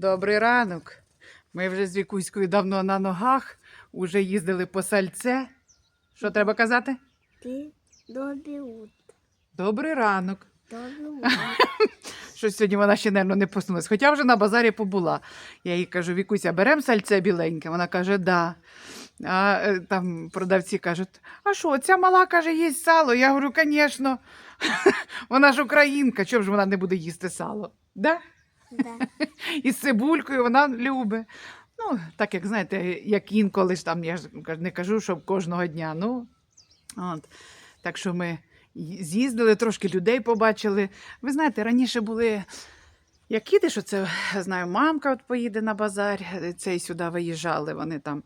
Добрий ранок. Ми вже з Вікуською давно на ногах, уже їздили по сальце. Що треба казати? Ти добрий утро. Добрий ранок. Добрий. Щось сьогодні вона ще, мабуть, не поснулась. Хоча вже на базарі побула. Я їй кажу, Вікуся, беремо сальце біленьке? Вона каже, да. А е, там продавці кажуть, а що, ця мала каже, їсть сало. Я говорю, звісно. Вона ж українка, чому ж вона не буде їсти сало? Да? І з цибулькою вона любить. Ну, так як знаєте, як інколи ж там, я ж не кажу, що кожного дня. Ну, от. Так що ми з'їздили, трошки людей побачили. Ви знаєте, раніше були. Як їдеш, оце знаю, мамка от поїде на базар, цей сюди виїжджали вони там.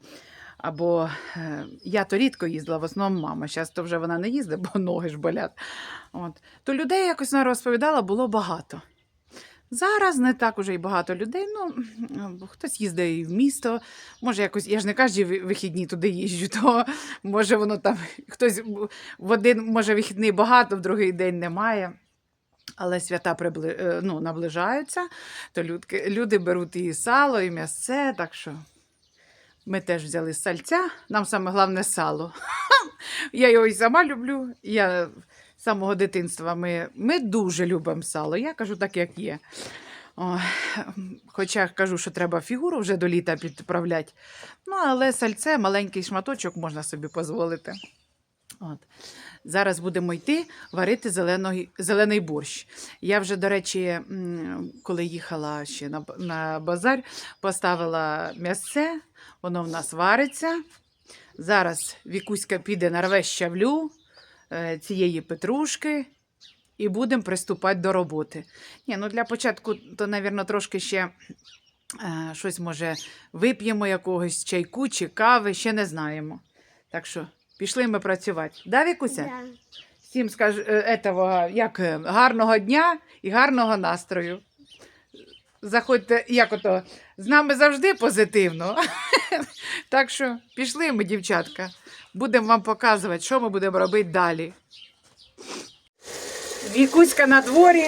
Або е, я то рідко їздила, в основному мама. Зараз то вже вона не їздить, бо ноги ж болять. От. То людей якось розповідала, було багато. Зараз не так уже і багато людей. Ну, хтось їздить і в місто. Може, якось, я ж не ви- вихідні туди їжджу, то може воно там хтось в один, може, вихідний багато, в другий день немає. Але свята прибли, е, ну, наближаються, то людки, люди беруть і сало, і м'ясце, так що ми теж взяли сальця. Нам саме головне сало. Я його і сама люблю. Я самого дитинства ми, ми дуже любимо сало. Я кажу так, як є. О, хоча кажу, що треба фігуру вже до літа підправляти. Ну, але сальце, маленький шматочок можна собі дозволити. От. Зараз будемо йти варити зелений, зелений борщ. Я вже, до речі, коли їхала ще на, на базар, поставила м'ясце, воно в нас вариться. Зараз Вікуська піде нарве щавлю цієї петрушки і будемо приступати до роботи. Ні, ну для початку, то, мабуть, трошки ще е, щось може вип'ємо якогось чайку чи кави, ще не знаємо. Так що пішли ми працювати. Да, Вікуся? Да. Всім скаж, е, етого, як, е, гарного дня і гарного настрою. Заходьте, як ото, з нами завжди позитивно. так що пішли ми, дівчатка. Будемо вам показувати, що ми будемо робити далі. Вікуська на дворі,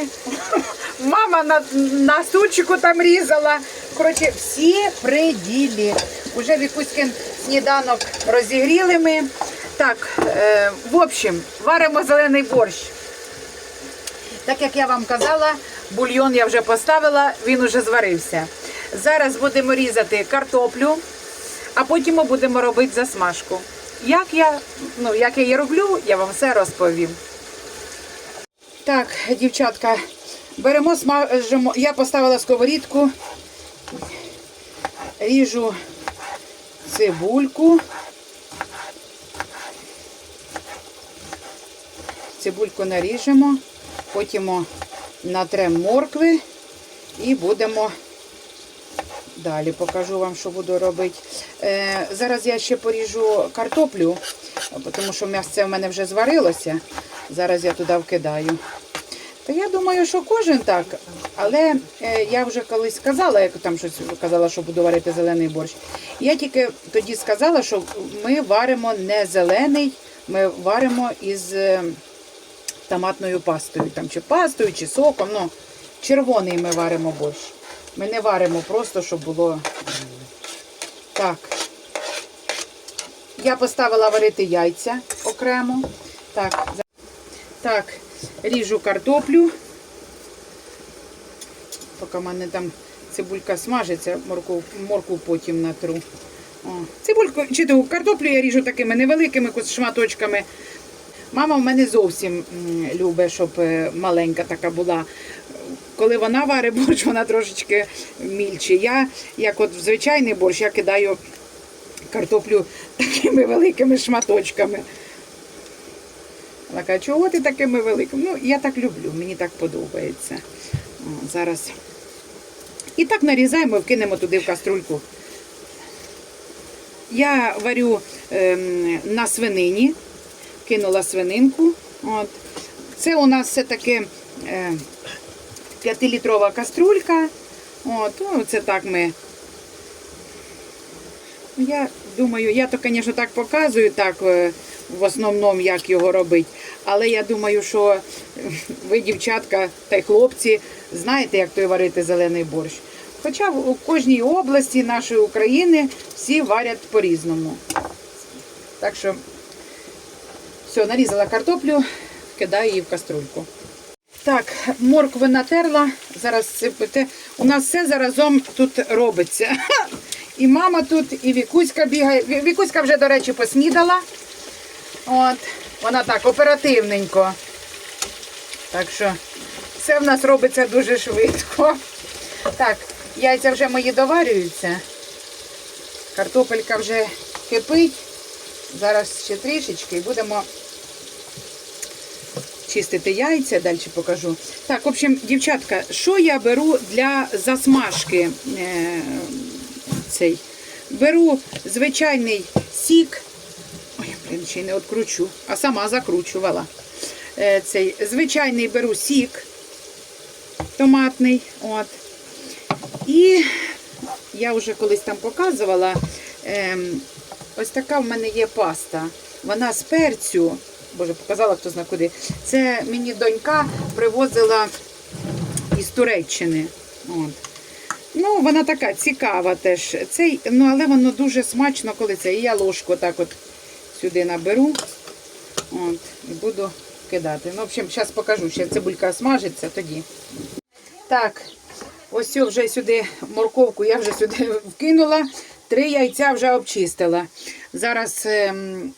мама на, на стульчику там різала. Коротше, всі при ділі. Уже Вікуськин сніданок розігріли ми. Так, е, в общем, варимо зелений борщ. Так як я вам казала, бульйон я вже поставила, він уже зварився. Зараз будемо різати картоплю, а потім ми будемо робити засмажку. Як я, ну, як я її роблю, я вам все розповім. Так, дівчатка, беремо, смажимо. Я поставила сковорідку, ріжу цибульку. Цибульку наріжемо, потім натремо моркви і будемо далі покажу вам, що буду робити. Е, зараз я ще поріжу картоплю, тому що м'ясце в мене вже зварилося. Зараз я туди вкидаю. Та я думаю, що кожен так. Але е, я вже колись сказала, як там щось казала, що буду варити зелений борщ. Я тільки тоді сказала, що ми варимо не зелений, ми варимо із е, томатною пастою, там, чи пастою, чи соком. Ну, червоний ми варимо борщ. Ми не варимо просто, щоб було. Так. Я поставила варити яйця окремо. Так, так, ріжу картоплю. Поки в мене там цибулька смажиться, морку, морку потім натру. О, цибульку, чи картоплю я ріжу такими невеликими шматочками. Мама в мене зовсім любить, щоб е, маленька така була. Коли вона варить борщ, вона трошечки мільче. Я, як от звичайний борщ, я кидаю картоплю такими великими шматочками. Вона каже, чого ти такими великими? Ну, я так люблю, мені так подобається. О, зараз. І так нарізаємо, вкинемо туди в каструльку. Я варю ем, на свинині, кинула свининку. От. Це у нас все-таки е, 5-літрова каструлька. От, ну, це так ми. Я думаю, я то, звісно, так показую, так е, в основному, як його робити. Але я думаю, що е, ви, дівчатка та й хлопці, знаєте, як той варити зелений борщ. Хоча у кожній області нашої України всі варять по-різному. Так що, все, нарізала картоплю, кидаю її в каструльку. Так, моркви натерла. Зараз сипете. У нас все заразом тут робиться. І мама тут, і Вікуська бігає. Вікуська вже, до речі, поснідала. От, вона так оперативненько. Так що все в нас робиться дуже швидко. Так, яйця вже мої доварюються. Картопелька вже кипить. Зараз ще трішечки і будемо чистити яйця, далі покажу. Так, в общем, дівчатка, що я беру для засмажки? Е, цей? Беру звичайний сік. Ой, блін, ще й не відкручу, а сама закручувала. Е, цей звичайний беру сік томатний. От. І я вже колись там показувала. ем, ось така в мене є паста. Вона з перцю. Боже, показала хто зна куди. Це мені донька привозила із Туреччини. От. Ну, вона така цікава теж. Цей, ну, але воно дуже смачно, коли це. І я ложку так от сюди наберу. От, і буду кидати. Ну, в общем, зараз покажу, ще цибулька смажиться тоді. Так, ось вже сюди морковку я вже сюди вкинула. Три яйця вже обчистила. Зараз ем,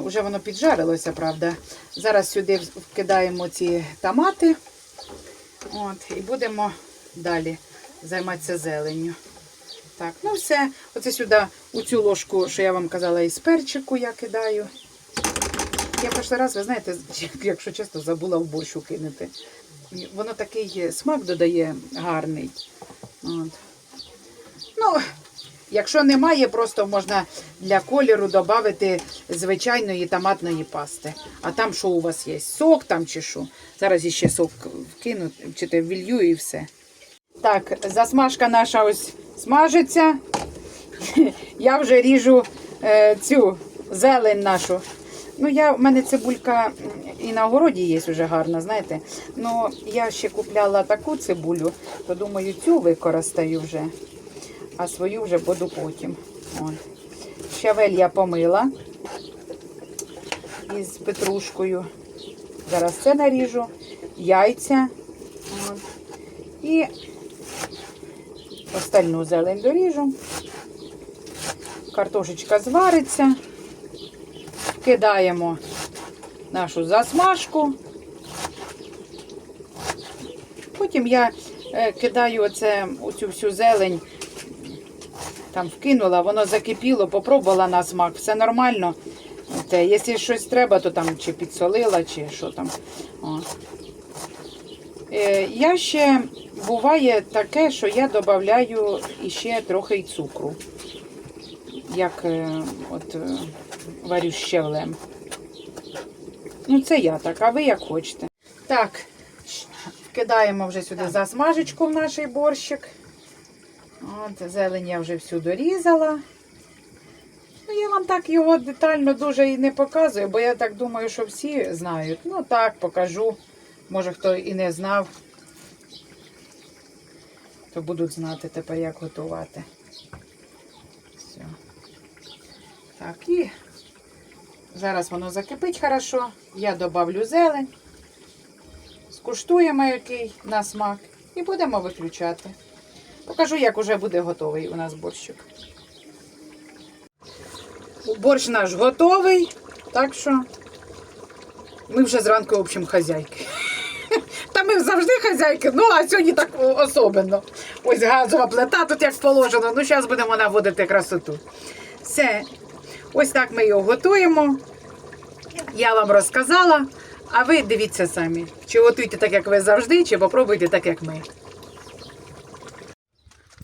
вже воно піджарилося, правда. Зараз сюди вкидаємо ці томати. От, і будемо далі займатися зеленню. Так, ну все. Оце сюди, у цю ложку, що я вам казала, із перчику я кидаю. Я перший раз, ви знаєте, якщо чесно, забула в борщу кинути. Воно такий смак додає гарний. От. Ну, якщо немає, просто можна для кольору додати звичайної томатної пасти. А там що у вас є? Сок там чи що? Зараз іще сок вкину, чи те вілью і все. Так, засмажка наша ось смажиться. Я вже ріжу е, цю зелень нашу. Ну, я, в мене цибулька і на огороді є вже гарна, знаєте. Ну, я ще купляла таку цибулю, то думаю, цю використаю вже, а свою вже буду потім. От. Щавель я помила із петрушкою. Зараз це наріжу, яйця. От. І остальну зелень доріжу. Картошечка звариться. Кидаємо нашу засмажку. Потім я е, кидаю оце, оцю всю зелень, там вкинула, воно закипіло, попробувала на смак, все нормально. Те, якщо щось треба, то там чи підсолила, чи що там. О. Е, Я ще буває таке, що я додаю іще трохи й цукру. Як е, от е, варю з щавлем. Ну, це я так, а ви як хочете. Так, вкидаємо вже сюди засмажечку в наш борщик. От, зелень я вже всю дорізала. Ну, я вам так його детально дуже і не показую, бо я так думаю, що всі знають. Ну так, покажу. Може, хто і не знав, то будуть знати тепер, як готувати. Все. Так, і зараз воно закипить хорошо. Я добавлю зелень, скуштуємо який на смак і будемо виключати. Покажу, як уже буде готовий у нас борщик. Борщ наш готовий, так що ми вже зранку, в общем, хазяйки. Та ми завжди хазяйки, ну а сьогодні так особливо. Ось газова плита, тут як положено. Ну, зараз будемо наводити красоту. Все. Ось так ми його готуємо. Я вам розказала, а ви дивіться самі. Чи готуйте так, як ви завжди, чи попробуйте так, як ми.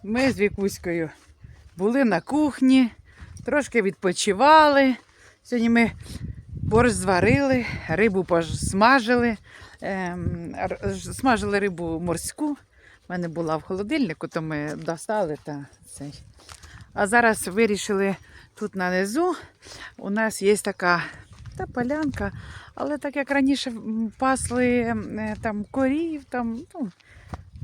Ми з Вікуською були на кухні, трошки відпочивали. Сьогодні ми борщ зварили, рибу посмажили. Ем, смажили рибу морську. У мене була в холодильнику, то ми достали та цей. А зараз вирішили тут на низу. У нас є така та полянка, але так як раніше пасли е, там корів, там, ну,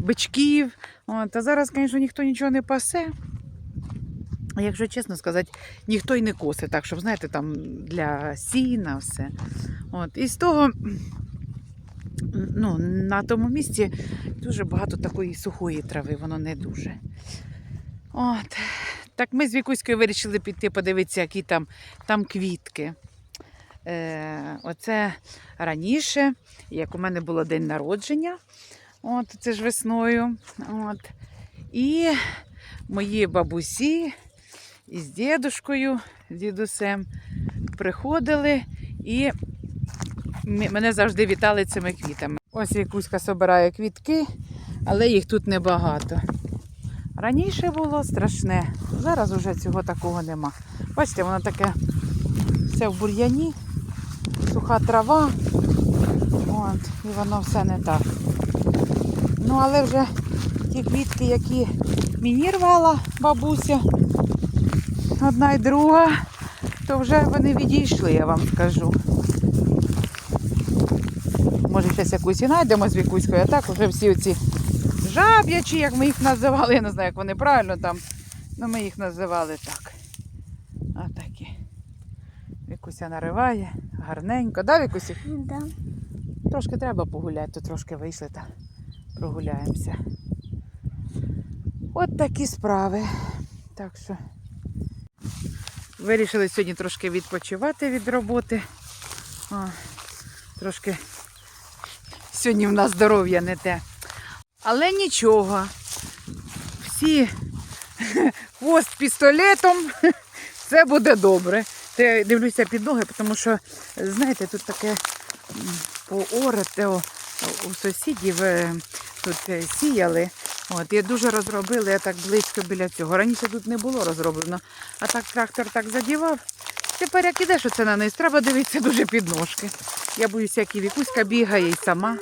бичків. От, а зараз, звісно, ніхто нічого не пасе. Якщо чесно сказати, ніхто й не косить, так, щоб, знаєте, там для сіна все. От. І з того, ну, на тому місці дуже багато такої сухої трави, воно не дуже. От. Так ми з Вікуською вирішили піти подивитися, які там, там квітки. Е, оце раніше, як у мене було день народження, от, це ж весною. От. І мої бабусі із дідушкою, дідусем приходили і мене завжди вітали цими квітами. Ось Вікуська собирає квітки, але їх тут небагато. Раніше було страшне, зараз уже цього такого нема. Бачите, воно таке все в бур'яні, суха трава. От, і воно все не так. Ну, але вже ті квітки, які мені рвала бабуся, одна й друга, то вже вони відійшли, я вам скажу. Може, зараз якусь і знайдемо з вікуською, а так вже всі оці жаб'ячі, як ми їх називали, я не знаю, як вони правильно там. Ну, ми їх називали так. Отакі. Вікуся нариває, гарненько. Да, Вікусі? Да. Трошки треба погуляти, то трошки вийшли та прогуляємося. От такі справи. Так що вирішили сьогодні трошки відпочивати від роботи. О, трошки сьогодні в нас здоров'я не те. Але нічого. Всі хвост пістолетом, все буде добре. Я дивлюся під ноги, тому що, знаєте, тут таке поорете у сусідів е, тут е, сіяли. От, і дуже розробили я так близько біля цього. Раніше тут не було розроблено, а так трактор так задівав. Тепер як ідеш оце на низ, треба дивитися дуже під ножки. Я боюся, як і вікуська бігає і сама.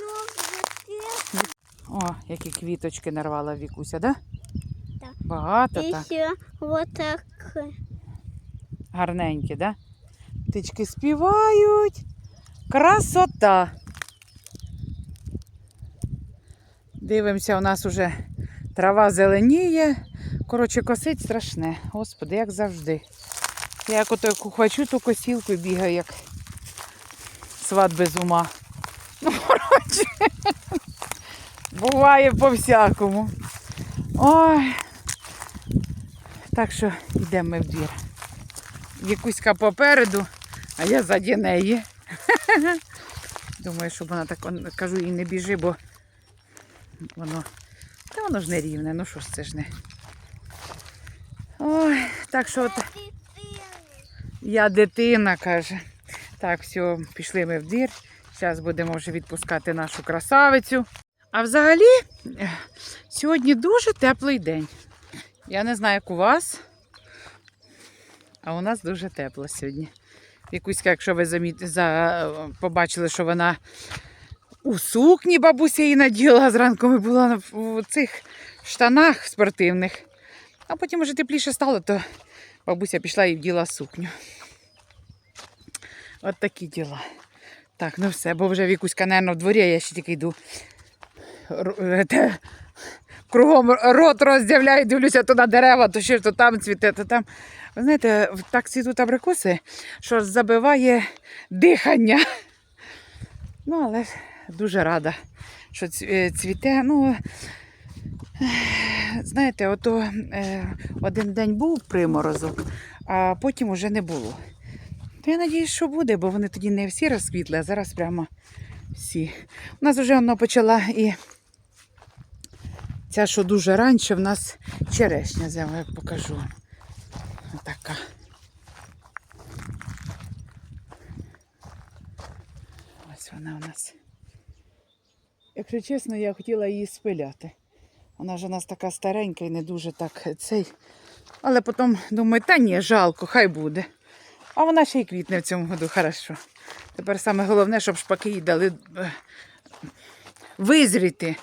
О, які квіточки нарвала Вікуся, да? Так. Багато так. Еще вот так. Гарненькі, да? Птички співають. Красота. Дивимося, у нас уже трава зеленіє. Коротше, косить страшне. Господи, як завжди. Я як ото хочу ту косілку і бігаю, як сват без ума. Ну, коротше, буває по-всякому. Ой. Так що йдемо ми в двір. Вікуська попереду, а я ззаді неї. Думаю, щоб вона так кажу, їй не біжи, бо воно. Та воно ж не рівне, ну що ж це ж не. Ой, так що от я дитина, каже. Так, все, пішли ми в двір. Зараз будемо вже відпускати нашу красавицю. А взагалі, сьогодні дуже теплий день. Я не знаю, як у вас. А у нас дуже тепло сьогодні. Вікуська, якщо ви побачили, що вона у сукні бабуся її наділа зранку, ми була в цих штанах спортивних. А потім вже тепліше стало, то бабуся пішла і вділа сукню. От такі діла. Так, ну все, бо вже Вікуська, мабуть, в дворі, я ще тільки йду. Кругом рот роздявляю, дивлюся то на дерева, то ще то там цвіте, то там. Ви знаєте, так цвітуть абрикоси, що забиває дихання. Ну, але дуже рада, що е, цвіте. Ну, е, знаєте, ото е, один день був приморозок, а потім уже не було. То я надіюсь, що буде, бо вони тоді не всі розквітли, а зараз прямо всі. У нас вже воно почала і ця, що дуже раніше, в нас черешня, я вам покажу. вам. Така. Ось вона у нас. Якщо чесно, я хотіла її спиляти. Вона ж у нас така старенька і не дуже так цей. Але потім думаю, та ні, жалко, хай буде. А вона ще й квітне в цьому году, хорошо. Тепер саме головне, щоб шпаки їй дали е, визріти.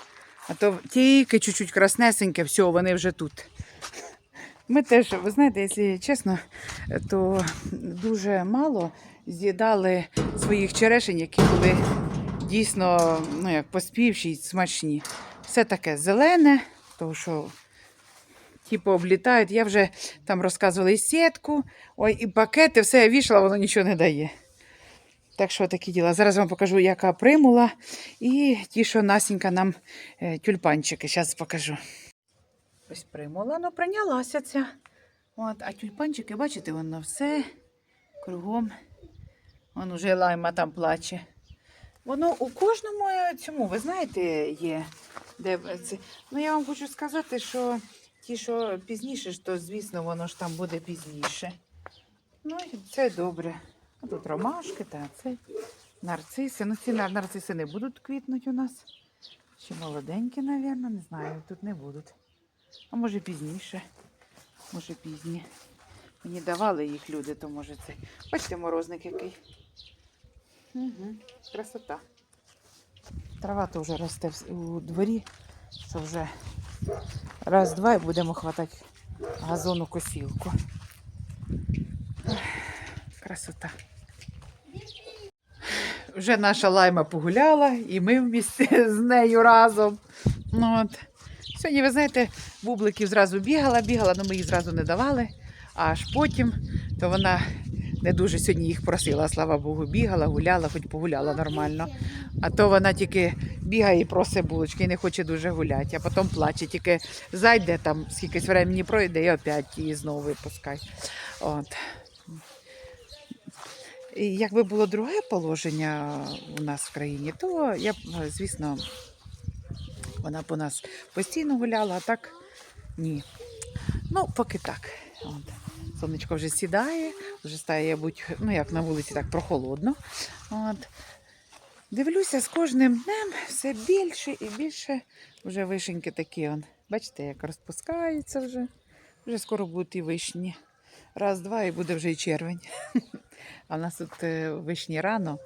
А то тільки чуть-чуть краснесеньке, все, вони вже тут. Ми теж, ви знаєте, якщо чесно, то дуже мало з'їдали своїх черешень, які були дійсно ну, як поспівші й смачні. все таке зелене, тому що типу облітають. Я вже там розказувала і сітку, ой, і пакети, все я вішала, воно нічого не дає. Так що такі діла. Зараз вам покажу, яка примула. І ті, що Насінька нам е, тюльпанчики. Зараз покажу. Ось примула, ну прийнялася ця. От, а тюльпанчики, бачите, воно все кругом. Вон уже лайма там плаче. Воно у кожному е, цьому, ви знаєте, є. Де це. Ну, я вам хочу сказати, що ті, що пізніше, то, звісно, воно ж там буде пізніше. Ну, і це добре. А тут ромашки та це нарциси. Ну, ці нарциси не будуть квітнути у нас. Ще молоденькі, мабуть, не знаю, тут не будуть. А може пізніше. Може пізні. Мені давали їх люди, то може це. Бачите, морозник який. Угу. Красота. Трава вже росте у дворі. Це вже раз-два і будемо хватати газону косілку. Красота. Вже наша лайма погуляла, і ми вмісті з нею разом. Ну, от. Сьогодні, ви знаєте, бубликів зразу бігала, бігала, але ми їй зразу не давали. Аж потім то вона не дуже сьогодні їх просила, слава Богу, бігала, гуляла, хоч погуляла нормально. А то вона тільки бігає і просить булочки і не хоче дуже гуляти, а потім плаче, тільки зайде там, скількись времени пройде, і опять її знову випускай. От. І якби було друге положення у нас в країні, то я б, звісно, вона б у нас постійно гуляла, а так ні. Ну, поки так. От. Сонечко вже сідає, вже стає, будь, ну як на вулиці, так прохолодно. От. Дивлюся, з кожним днем все більше і більше вже вишеньки такі. Он. Бачите, як розпускаються вже. Вже скоро будуть і вишні. Раз, два, і буде вже і червень. А в нас тут е, вишні рано,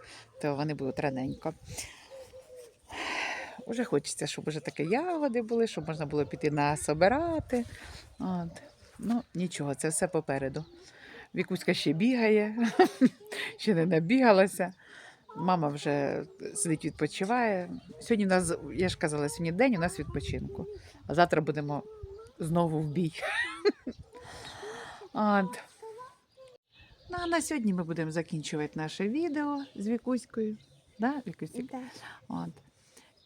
то вони будуть раненько. Уже хочеться, щоб вже такі ягоди були, щоб можна було піти насобирати. От. Ну, нічого, це все попереду. Вікуська ще бігає, ще не набігалася. Мама вже сидить, відпочиває. Сьогодні у нас, я ж казала, сьогодні день у нас відпочинку. А завтра будемо знову в бій. От. Ну, а на сьогодні ми будемо закінчувати наше відео з Вікуською. Да, Вікусік? Да. От.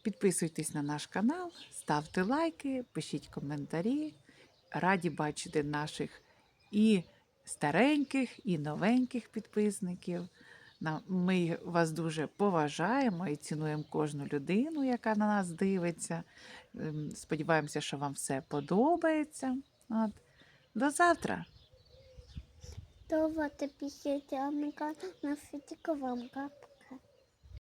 Підписуйтесь на наш канал, ставте лайки, пишіть коментарі. Раді бачити наших і стареньких, і новеньких підписників. Ми вас дуже поважаємо і цінуємо кожну людину, яка на нас дивиться. Ем, Сподіваємося, що вам все подобається. От. До завтра! То вот а мы на светиковом как.